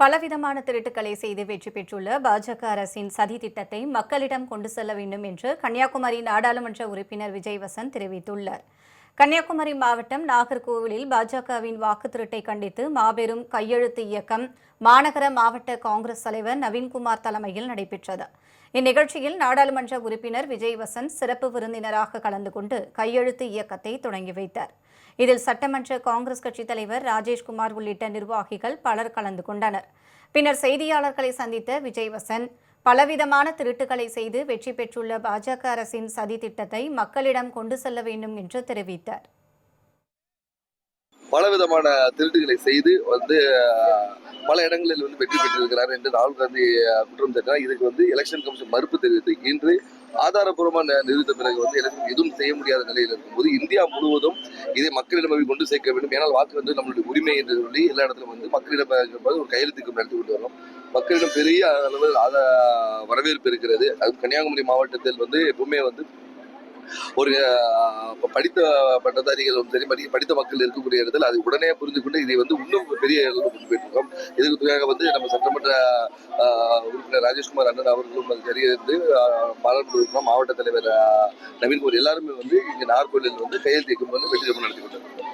பலவிதமான திருட்டுக்களை செய்து வெற்றி பெற்றுள்ள பாஜக அரசின் சதி திட்டத்தை மக்களிடம் கொண்டு செல்ல வேண்டும் என்று கன்னியாகுமரி நாடாளுமன்ற உறுப்பினர் விஜய் வசந்த் தெரிவித்துள்ளார். கன்னியாகுமரி மாவட்டம் நாகர்கோவிலில் பாஜகவின் வாக்கு திருட்டை கண்டித்து மாபெரும் கையெழுத்து இயக்கம் மாநகர மாவட்ட காங்கிரஸ் தலைவர் நவீன்குமார் தலைமையில் நடைபெற்றது. இந்நிகழ்ச்சியில் நாடாளுமன்ற உறுப்பினர் விஜய் வசந்த் சிறப்பு விருந்தினராக கலந்து கொண்டு கையெழுத்து இயக்கத்தை தொடங்கி வைத்தார். இதில் சட்டமன்ற காங்கிரஸ் கட்சித் தலைவர் ராஜேஷ்குமார் உள்ளிட்ட நிர்வாகிகள் பலர் கலந்து கொண்டனர். பின்னர் செய்தியாளர்களை சந்தித்த விஜய் பலவிதமான திருட்டுகளை செய்து வெற்றி பெற்றுள்ள பாஜக அரசின் சதி திட்டத்தை மக்களிடம் கொண்டு செல்ல வேண்டும் என்று தெரிவித்தார். பலவிதமான திருட்டுகளை செய்து வந்து பல இடங்களில் வந்து வெற்றி பெற்றிருக்கிறார் என்று ராகுல் காந்தி குற்றம் சாட்டினார். இதுக்கு வந்து எலெக்ஷன் கமிஷன் மறுப்பு தெரிவித்து இன்று ஆதாரபூர்வமாக நிறுத்த பிறகு வந்து எலெக்ஷன் எதுவும் செய்ய முடியாத நிலையில் இருக்கும்போது இந்தியா முழுவதும் இதை மக்களிடம் போய் கொண்டு சேர்க்க வேண்டும். ஏன்னால் வாக்கு வந்து நம்மளுடைய உரிமை என்று சொல்லி எல்லா இடத்துல வந்து மக்களிடம் ஒரு கையெழுத்துக்கு நடத்தி கொண்டு வரோம். மக்களிடம் பெரிய அளவில் ஆத வரவேற்பு இருக்கிறது. அது கன்னியாகுமரி மாவட்டத்தில் வந்து எப்பவுமே வந்து ஒரு படித்த பட்டதாரிகள் சரி படி- படித்த மக்கள் இருக்கக்கூடிய இடத்தில் அதை உடனே புரிந்து கொண்டு இதை வந்து இன்னும் பெரிய அளவில் கொண்டு போயிட்டு இதுக்கு வந்து நம்ம சட்டமன்ற உறுப்பினர் ராஜேஷ்குமார் அண்ணன் அவர்களும் அது சரி இருந்து பாராளுமன்ற மாவட்ட தலைவர் நவீன்குமார் எல்லாருமே வந்து இங்க நார்கோயிலில் வந்து கையெழுத்து இயக்கம் வந்து வெற்றி நடத்தி கொண்டிருக்கிறோம்.